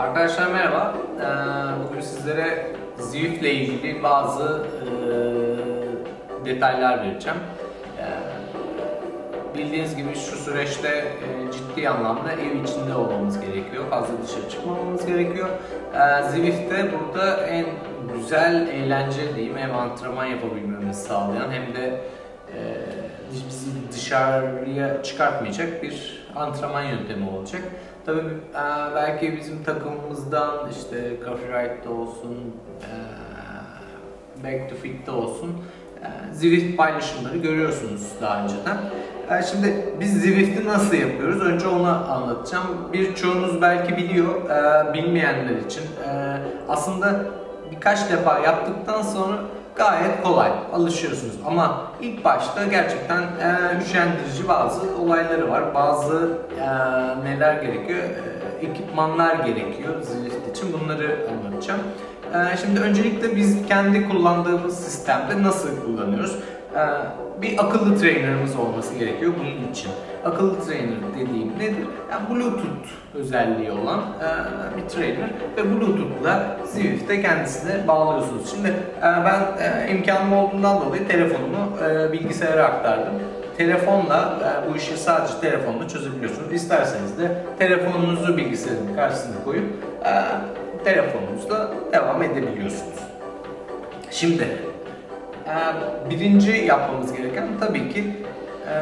Arkadaşlar merhaba. Ee, Bugün sizlere Zwift ile ilgili bazı e, detaylar vereceğim. Ee, Bildiğiniz gibi şu süreçte e, ciddi anlamda ev içinde olmamız gerekiyor. Fazla dışarı çıkmamamız gerekiyor. Ee, Zwift'te burada en güzel eğlence diyeyim hem antrenman yapabilmemizi sağlayan hem de e, bizi dışarıya çıkartmayacak bir antrenman yöntemi olacak. Tabii e, belki bizim takımımızdan işte Ride'da olsun, e, Back to Fit'te olsun e, Zwift paylaşımları görüyorsunuz daha önceden. E, Şimdi biz Zwift'i nasıl yapıyoruz? Önce onu anlatacağım. Birçoğunuz belki biliyor, e, bilmeyenler için. e, Aslında birkaç defa yaptıktan sonra gayet kolay, alışıyorsunuz. Ama ilk başta gerçekten e, üşendirici bazı olayları var. Bazı e, neler gerekiyor? E, ekipmanlar gerekiyor Zwift için. Bunları anlatacağım. E, şimdi öncelikle biz kendi kullandığımız sistemde nasıl kullanıyoruz? E, bir akıllı trainer'ımız olması gerekiyor bunun için. Akıllı trainer dediğim nedir? Yani Bluetooth özelliği olan e, bir trainer ve Bluetooth'la Zwift'e kendisine bağlıyorsunuz. Şimdi e, ben e, imkanım olduğundan dolayı telefonumu e, bilgisayara aktardım. Telefonla e, bu işi sadece telefonla çözebiliyorsunuz. İsterseniz de telefonunuzu bilgisayarın karşısına koyup e, telefonunuzla devam edebiliyorsunuz. Şimdi birinci yapmamız gereken tabii ki e,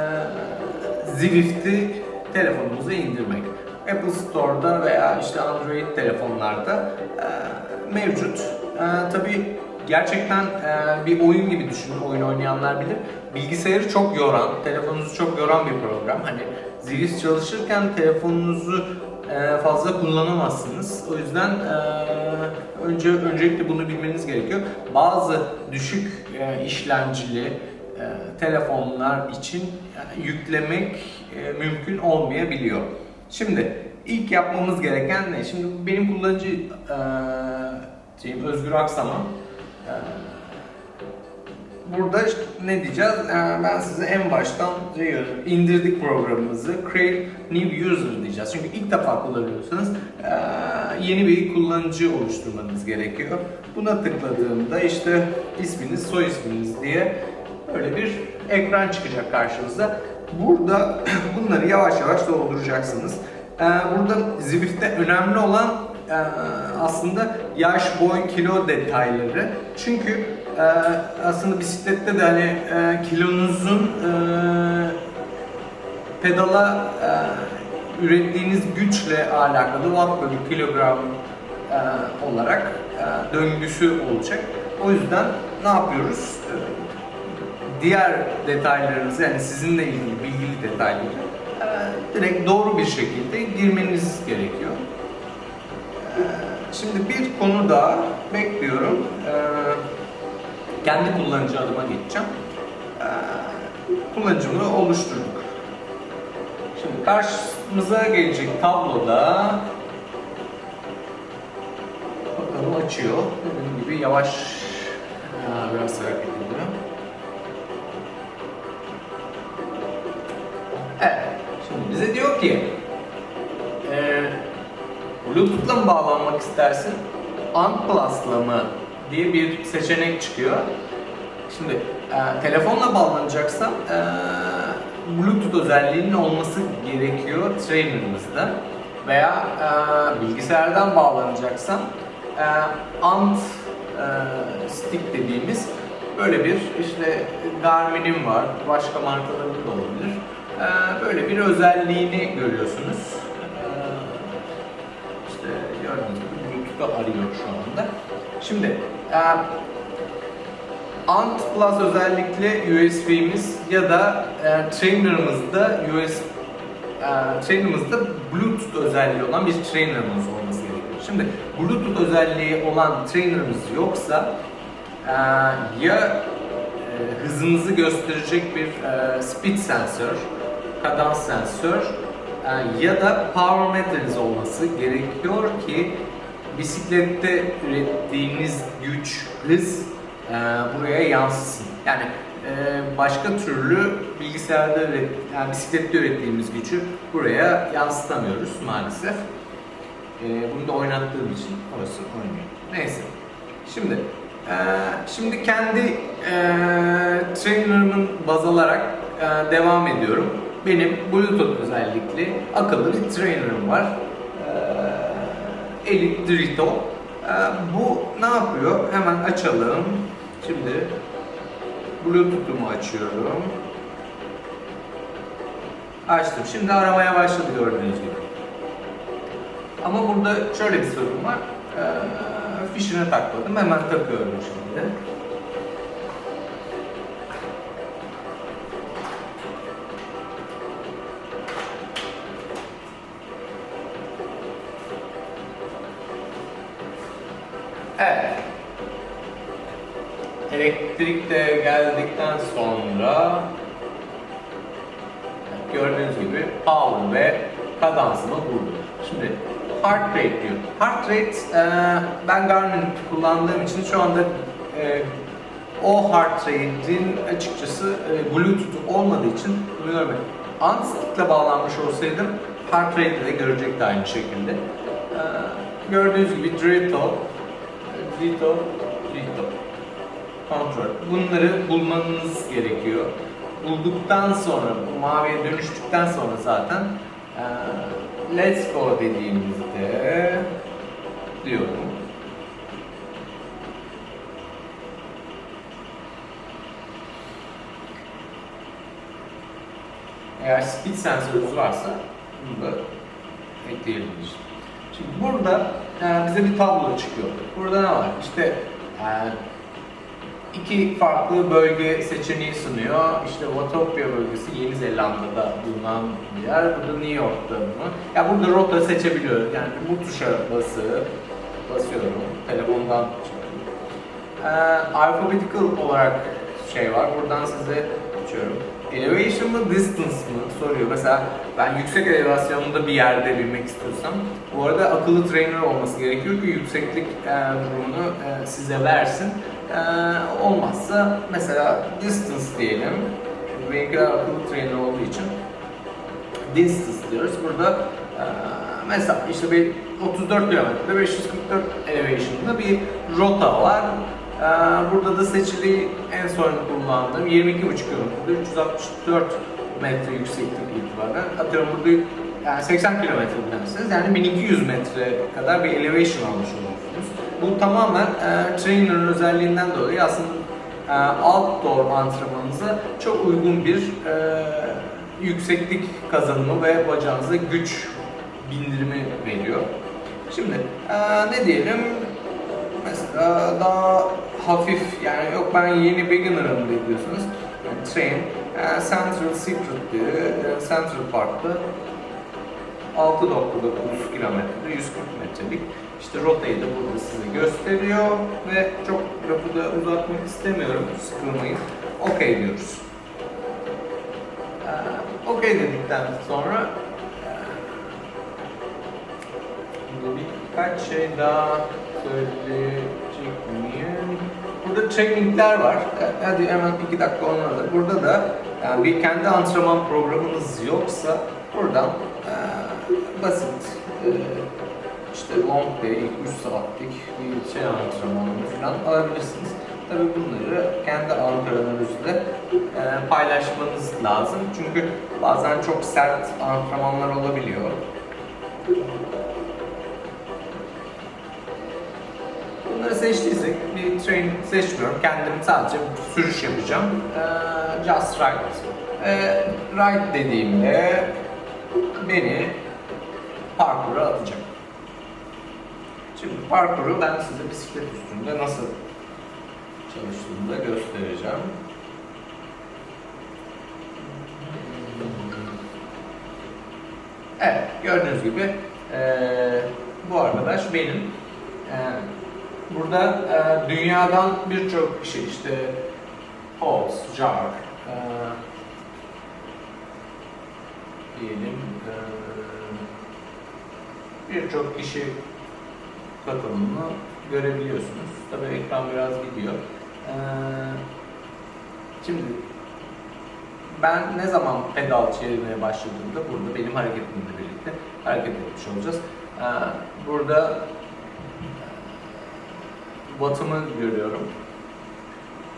Zwift'i telefonumuza indirmek. Apple Store'da veya işte Android telefonlarda e, mevcut. E, tabii gerçekten e, bir oyun gibi düşünün, oyun oynayanlar bilir. Bilgisayarı çok yoran, telefonunuzu çok yoran bir program. Hani Zwift çalışırken telefonunuzu e, fazla kullanamazsınız. O yüzden e, önce öncelikle bunu bilmeniz gerekiyor. Bazı düşük e, işlemcili e, telefonlar için e, yüklemek e, mümkün olmayabiliyor. Şimdi ilk yapmamız gereken ne? Şimdi benim kullanıcı e, Özgür Aksaman Burada işte ne diyeceğiz? Ee, Ben size en baştan diyorum, indirdik programımızı. Create new user diyeceğiz. Çünkü ilk defa kullanıyorsanız ee, yeni bir kullanıcı oluşturmanız gerekiyor. Buna tıkladığımda işte isminiz, soy isminiz diye böyle bir ekran çıkacak karşınıza. Burada bunları yavaş yavaş dolduracaksınız. Ee, Burada Zwift'te önemli olan ee, aslında yaş, boy, kilo detayları. Çünkü e, aslında bisiklette de hani e, kilonuzun e, pedala e, ürettiğiniz güçle alakalı watt bölü kilogram e, olarak e, döngüsü olacak. O yüzden ne yapıyoruz? E, diğer detaylarınızı yani sizinle ilgili bilgili detayları e, direkt doğru bir şekilde girmeniz gerekiyor. Şimdi bir konu daha bekliyorum. Ee, kendi kullanıcı adıma geçeceğim. Ee, kullanıcımı oluşturduk. Şimdi karşımıza gelecek tabloda bakalım açıyor. Dediğim gibi yavaş Aa, biraz hareket ediyor. Evet. Şimdi bize diyor ki eee Bluetooth'la mı bağlanmak istersin? Unplus'la mı diye bir seçenek çıkıyor. Şimdi e, telefonla bağlanacaksan e, Bluetooth özelliğinin olması gerekiyor trainer'ımızda. Veya e, bilgisayardan bağlanacaksan e, Ant e, Stick dediğimiz böyle bir işte Garmin'in var, başka markaların da olabilir. E, böyle bir özelliğini görüyorsunuz. E, işte gördüğünüz gibi Bluetooth'u arıyor şu anda. Şimdi Ant Plus özellikle USB'miz ya da e, trainer'ımızda USB e, trainer'ımızda Bluetooth özelliği olan bir trainer'ımız olması gerekiyor. Şimdi Bluetooth özelliği olan trainer'ımız yoksa e, ya e, hızınızı gösterecek bir e, speed sensör, kadans sensör e, ya da power meteriniz olması gerekiyor ki bisiklette ürettiğiniz güç, hız e, buraya yansısın. Yani e, başka türlü bilgisayarda üret, yani bisiklette ürettiğimiz gücü buraya yansıtamıyoruz maalesef. Ee, bunu da oynattığım için orası oynuyor. Neyse. Şimdi eee, şimdi kendi eee trainer'ımın baz alarak eee, devam ediyorum. Benim Bluetooth özellikli akıllı bir trainer'ım var. Eee Elite Drito. Eee, bu ne yapıyor? Hemen açalım. Şimdi Bluetooth'umu açıyorum. Açtım. Şimdi aramaya başladı gördüğünüz gibi. Ama burada şöyle bir sorun var. Ee, fişine takmadım. Hemen takıyorum şimdi. Power ve kadansını buldu. Şimdi heart rate diyor. Heart rate e, ben Garmin kullandığım için şu anda e, o heart rate'in açıkçası e, Bluetooth olmadığı için görmedim. Unstick'le bağlanmış olsaydım heart rate'i de görecekti aynı şekilde. E, gördüğünüz gibi Drito, Drito, Drito kontrol. Bunları bulmanız gerekiyor. Bulduktan sonra, bu maviye dönüştükten sonra zaten eee, let's go dediğimizde diyorum. Eğer speed sensörünüz varsa bunu da ekleyebiliriz. Şimdi burada e, bize bir tablo çıkıyor. Burada ne var? İşte e, iki farklı bölge seçeneği sunuyor. İşte Watopia bölgesi Yeni Zelanda'da bulunan bir yer. Burada New York'ta bunu. Ya burada rota seçebiliyoruz. Yani bu tuşa bası, basıyorum. Telefondan. Ee, alphabetical olarak şey var. Buradan size açıyorum. Elevation mı, distance mı soruyor. Mesela ben yüksek elevasyonda bir yerde binmek istiyorsam, bu arada akıllı trainer olması gerekiyor ki yükseklik e, durumunu e, size versin. E, olmazsa mesela distance diyelim. Benimkiler akıllı trainer olduğu için distance diyoruz. Burada e, mesela işte bir 34 kilometre 544 elevation'da bir rota var. E, burada da seçili en son kullandığım 22,5 kilometre 364 metre yükseklik itibaren atıyorum burada yani 80 kilometre dersiniz yani 1200 metre kadar bir elevation almış oluyorsunuz. Bu tamamen e, trainer'ın özelliğinden dolayı aslında e, outdoor antrenmanınıza çok uygun bir e, yükseklik kazanımı ve bacağınıza güç bindirimi veriyor. Şimdi e, ne diyelim mesela daha hafif yani yok ben yeni beginner'ım diyorsunuz. Yani train e, Central Secret diye e, Central Park'ta 6.9 kilometrede 140 metrelik işte rotayı da burada size gösteriyor ve çok lafı da uzatmak istemiyorum sıkılmayın. Okey diyoruz. Ee, Okey dedikten sonra e, burada birkaç şey daha söyleyecek miyim? Burada trainingler var. E, Hadi hemen iki dakika onlara da. Burada da yani bir kendi antrenman programınız yoksa buradan e, basit e, işte long day, 3 saatlik bir şey antrenmanı falan alabilirsiniz. Tabii bunları kendi antrenörünüzle e, paylaşmanız lazım. Çünkü bazen çok sert antrenmanlar olabiliyor. Bunları seçtiysek bir train seçmiyorum. Kendim sadece sürüş yapacağım. Ee, just ride. Ee, ride dediğimde beni parkura atacak. Şimdi parkuru ben size bisiklet üstünde nasıl çalıştığını da göstereceğim. Evet, gördüğünüz gibi eee, bu arkadaş benim. Eee, burada eee, dünyadan birçok kişi işte Halls, Jar, eee, diyelim eee, birçok kişi katılımını görebiliyorsunuz. Tabii ekran biraz gidiyor. Eee, şimdi ben ne zaman pedal çevirmeye başladığımda burada benim hareketimle birlikte hareket etmiş olacağız. Ee, burada batımı görüyorum.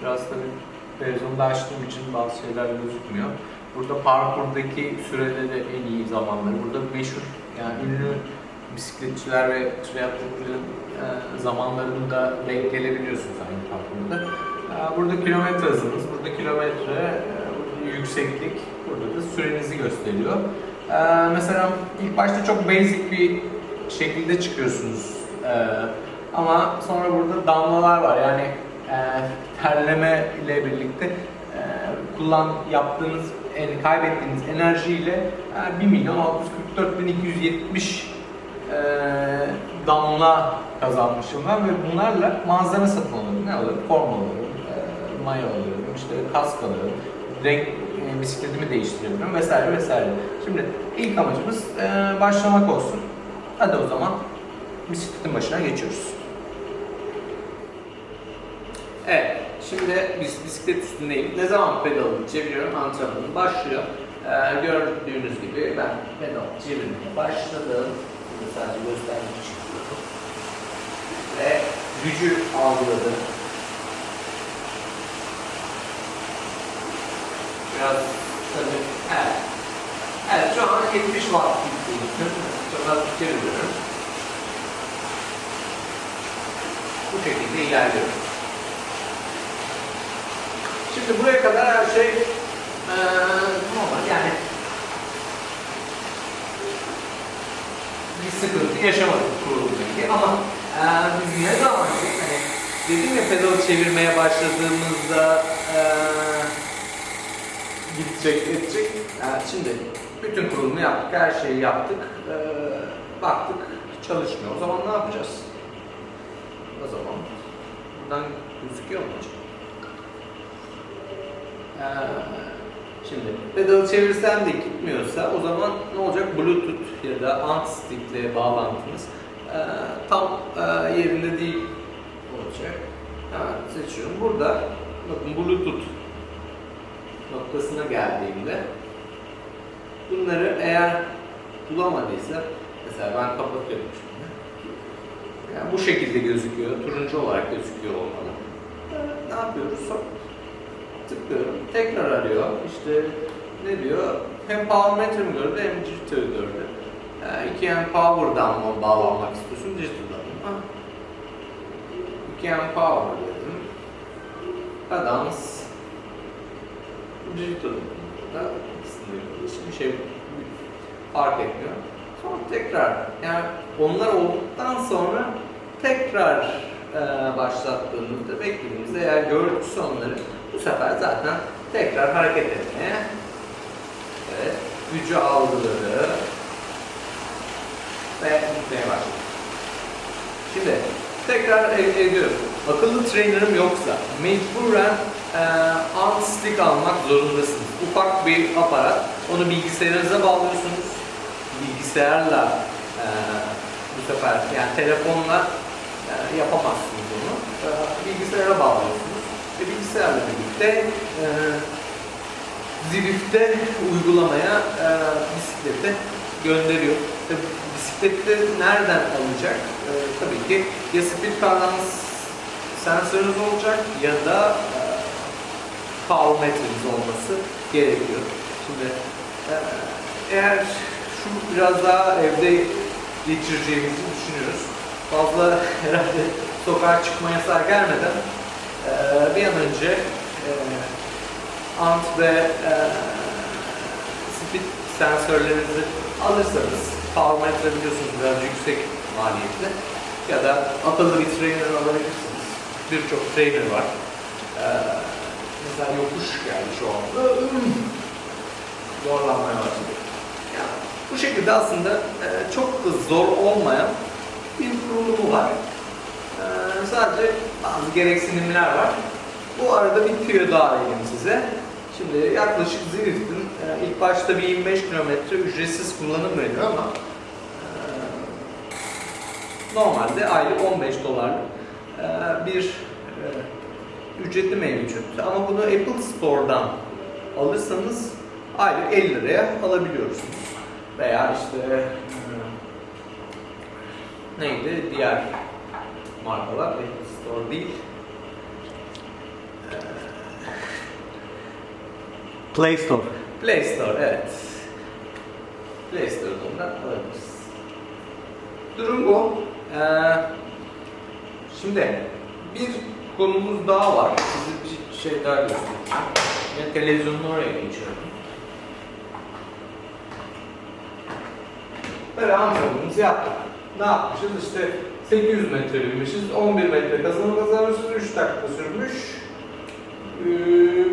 Biraz tabii televizyonda açtığım için bazı şeyler gözükmüyor. Burada parkurdaki süreleri en iyi zamanları. Burada meşhur yani ünlü bisikletçiler ve triatloncuların e, zamanlarını da denk gelebiliyorsunuz aynı parkurda. E, burada kilometre hızınız, burada kilometre, e, yükseklik, burada da sürenizi gösteriyor. E, mesela ilk başta çok basic bir şekilde çıkıyorsunuz. E, ama sonra burada damlalar var yani e, terleme ile birlikte e, kullan yaptığınız en, kaybettiğiniz enerjiyle e, 1 milyon 644 bin 270 e, damla kazanmışım ben ve bunlarla malzeme satın alıyorum. Ne alırım? Form alırım, e, mayo alıyorum, işte kask alıyorum, renk e, bisikletimi değiştirebilirim vesaire vesaire. Şimdi ilk amacımız e, başlamak olsun. Hadi o zaman bisikletin başına geçiyoruz. Evet, şimdi biz bisiklet üstündeyim. Ne zaman pedalı çeviriyorum antrenmanım başlıyor. Ee, gördüğünüz gibi ben pedal çevirmeye başladım. Sadece göstermek için. Ve gücü algıladım. Biraz tabii, evet. Evet, şu an 70 watt gitti. Çok az çeviriyorum. Bu şekilde ilerliyorum. Şimdi buraya kadar her şey eee normal yani bir sıkıntı yaşamadık kurulumdaki ama eee biz ne zaman hani dedim ya pedal çevirmeye başladığımızda eee gidecek edecek. Yani şimdi bütün kurulumu yaptık, her şeyi yaptık. Eee baktık çalışmıyor. O zaman ne yapacağız? O zaman buradan gözüküyor mu acaba? Ee, Şimdi pedalı çevirsem de gitmiyorsa o zaman ne olacak? Bluetooth ya da anti-stick ile bağlantımız ee, tam ee, yerinde değil olacak. Hemen seçiyorum. Burada bakın Bluetooth noktasına geldiğimde bunları eğer bulamadıysa mesela ben kapatıyorum şimdi. Yani bu şekilde gözüküyor. Turuncu olarak gözüküyor olmalı. Ne yapıyoruz? Tıklıyorum. Tekrar arıyor. İşte ne diyor? Hem power meter mi gördü hem digital gördü. Yani iki hem power'dan mı bağlanmak istiyorsun digital'dan mı? İki hem power dedim. Adams digital da hiçbir şey fark etmiyor. Sonra tekrar yani onlar olduktan sonra tekrar e, başlattığımızda beklediğimizde eğer görüntüsü onları bu sefer zaten tekrar hareket etmeye evet, gücü algıladı ve gitmeye başladı. Şimdi tekrar ed- ediyorum. Akıllı trainer'ım yoksa mecburen e, anti-stick almak zorundasınız. Ufak bir aparat. Onu bilgisayarınıza bağlıyorsunuz. Bilgisayarla e, bu sefer yani telefonla e, yapamazsınız onu. E, bilgisayara bağlıyorsunuz bilgisayarla birlikte e, Zwift'te uygulamaya e, bisiklete gönderiyor. Tabii bisiklette nereden alacak? E, tabii ki ya speed balance sensörünüz olacak ya da e, power metreniz olması gerekiyor. Şimdi e, eğer şu biraz daha evde geçireceğimizi düşünüyoruz. Fazla herhalde sokağa çıkma yasağı gelmeden e, bir an önce e, ant ve e, speed sensörlerinizi alırsanız power metre biliyorsunuz biraz yüksek maliyetli ya da akıllı bir trainer alabilirsiniz. Birçok trainer var. E, mesela yokuş geldi şu anda. Zorlanmaya başladı. Yani bu şekilde aslında e, çok da zor olmayan bir kurulumu var. E, sadece bazı gereksinimler var. Bu arada bir tüyo daha vereyim size. Şimdi yaklaşık Zwift'in e, ilk başta bir 25 kilometre ücretsiz kullanım veriyor ama e, normalde aylık 15 dolarlık e, bir e, ücretli mevcut. Ama bunu Apple Store'dan alırsanız aylık 50 liraya alabiliyorsunuz. Veya işte e, neydi? Diğer markalar, Apple Store değil. Play Store. Play Store, evet. Play Store'dan da alabiliriz. Durum bu. Ee, şimdi bir konumuz daha var. Size bir şey daha göstereceğim. Yine televizyonun oraya geçiyorum. Böyle antrenmanımızı yaptık. Ne yapmışız? İşte 800 metre binmişiz, 11 metre kazanım kazanmışız, 3 dakika sürmüş. Ee,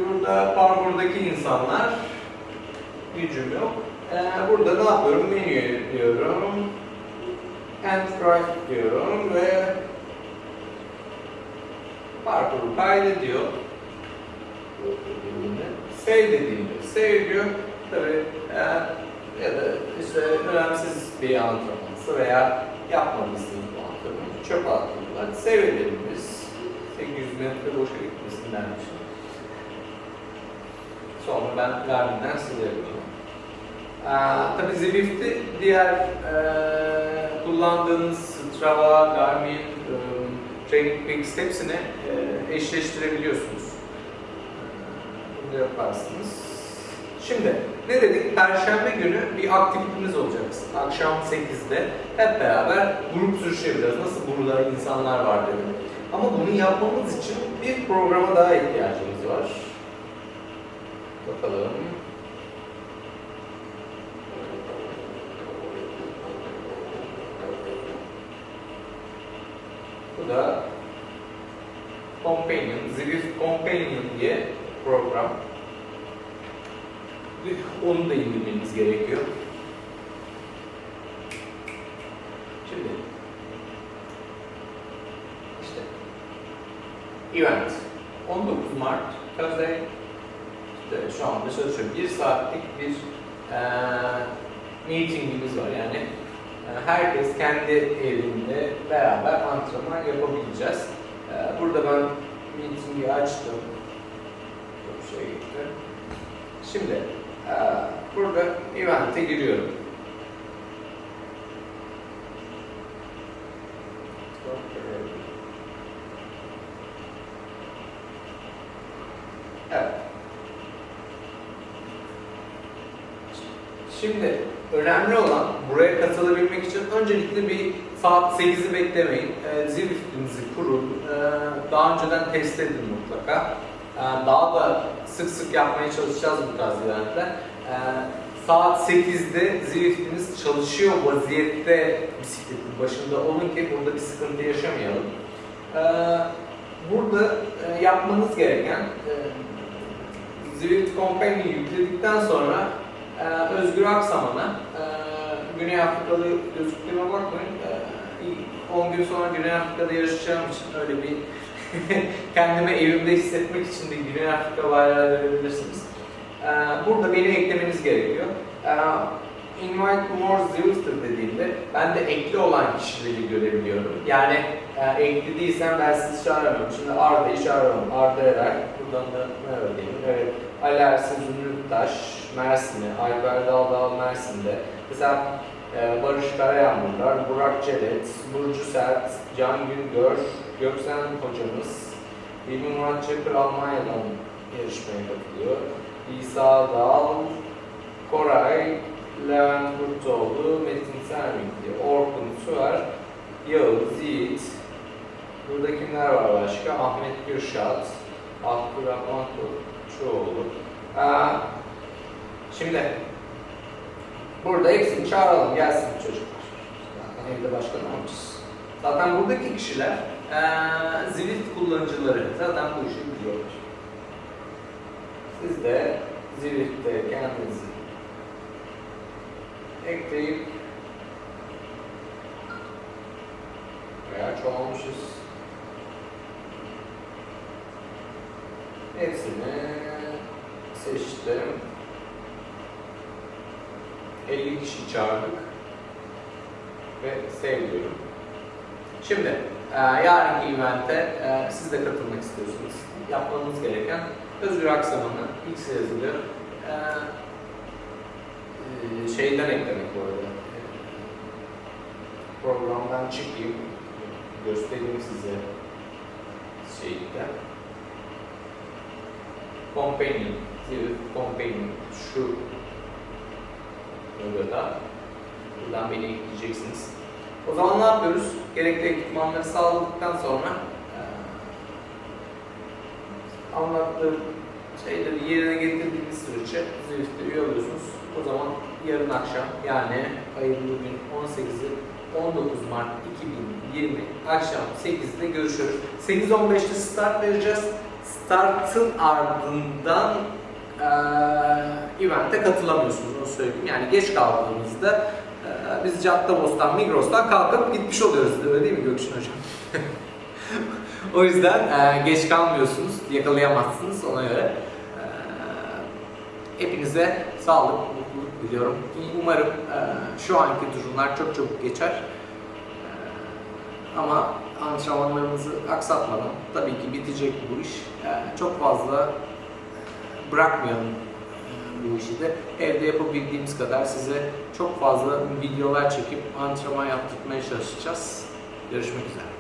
burada parkurdaki insanlar gücüm yok. Ee, burada ne yapıyorum? Menüye diyorum. End drive diyorum ve parkuru kaydediyor. Save dediğimde save diyor. Tabi ya da işte önemsiz bir antrenmansı veya yapmadıysanız bu çöpe atıyorlar. Save edelim biz. 800 metre boşa gitmesin dermişim. Sonra ben Garmin'den silerim. Ee, tabii Zwift'i diğer e, kullandığınız Strava, Garmin, e, Training Peaks hepsini e, eşleştirebiliyorsunuz. Bunu yaparsınız. Şimdi ne dedik? Perşembe günü bir aktivitemiz olacak. Akşam 8'de hep beraber grup sürüşü yapacağız. Nasıl burada insanlar var dedim. Ama bunu yapmamız için bir programa daha ihtiyacımız var. Bakalım. Bu da Companion, Zwift Companion diye program. Onu da indirmeniz gerekiyor. Şimdi işte event 19 Mart Thursday işte şu anda çalışıyorum. Bir saatlik bir eee meetingimiz var yani e, herkes kendi evinde beraber antrenman yapabileceğiz. E, burada ben meetingi açtım. Çok şey gitti. Şimdi e, burada event'e giriyorum. Evet. Şimdi önemli olan buraya katılabilmek için öncelikle bir saat 8'i beklemeyin. E, Zwift'inizi kurun. E, daha önceden test edin mutlaka. E, daha da sık sık yapmaya çalışacağız bu tarz eventler. E, saat 8'de Zwift'iniz çalışıyor vaziyette bisikletin başında olun ki burada bir sıkıntı yaşamayalım. E, burada e, yapmanız gereken e, Zwift Company yükledikten sonra ee, Özgür Aksaman'a, e, Güney Afrikalı gözüktüğüme bakmayın. E, 10 gün sonra Güney Afrika'da yarışacağım için öyle bir kendimi evimde hissetmek için de Güney Afrika bayrağı verebilirsiniz. E, burada beni eklemeniz gerekiyor. E, Invite more Zwifter dediğimde ben de ekli olan kişileri görebiliyorum. Yani e, ekli değilsem ben sizi çağıramıyorum. Şimdi Arda'yı çağıramam. Arda Erer, buradan da merhaba diyeyim. Evet, Ali Ersin Zümrüttaş, Mersin'e, Ayber Daldal Mersin'de. Mesela e, Barış Karayağmurlar, Burak Celet, Burcu Sert, Can Güngör, Göksen hocamız, İlmi Murat Çakır Almanya'dan yarışmaya katılıyor. İsa Dal, Koray, Levent Kurtoğlu, Metin Sermikli, Orkun Süer, Yağız Yiğit. Burada kimler var başka? Ahmet Gürşat, Abdurrahman Çoğulu. Şimdi burada hepsini çağıralım, gelsin çocuklar. Zaten evde başka ne yapacağız? Zaten buradaki kişiler ee, Zwift kullanıcıları. Zaten bu işi biliyorlar. Siz de Zwift'te kendinizi ekleyip veya çoğalmışız. Hepsini seçtim. 50 kişi çağırdık ve seviyorum. Şimdi e, yarınki evente e, siz de katılmak istiyorsunuz. Yapmanız gereken Özgür Aksaman'ı X yazılıyor. E, e, şeyden eklemek bu arada. programdan çıkayım. Göstereyim size şeyde. Companion, Companion şu logoda. Buradan beni ekleyeceksiniz. O zaman ne yapıyoruz? Gerekli ekipmanları sağladıktan sonra anlattığım şeyleri yerine getirdiğiniz sürece Zwift'te üye oluyorsunuz. O zaman yarın akşam yani ayın bugün 18'i 19 Mart 2020 akşam 8'de görüşürüz. 8.15'te start vereceğiz. Startın ardından eee event'e katılamıyorsunuz onu söyleyeyim. Yani geç kaldığımızda eee, biz Caddebostan, Migros'tan kalkıp gitmiş oluyoruz. Öyle değil mi Gökçin Hocam? o yüzden eee, geç kalmıyorsunuz, yakalayamazsınız ona göre. Eee, hepinize sağlık, mutluluk diliyorum. Umarım eee, şu anki durumlar çok çabuk geçer. Eee, ama antrenmanlarımızı aksatmadan tabii ki bitecek bu iş. Eee, çok fazla bırakmayalım bu işi de. Evde yapabildiğimiz kadar size çok fazla videolar çekip antrenman yaptırmaya çalışacağız. Görüşmek üzere.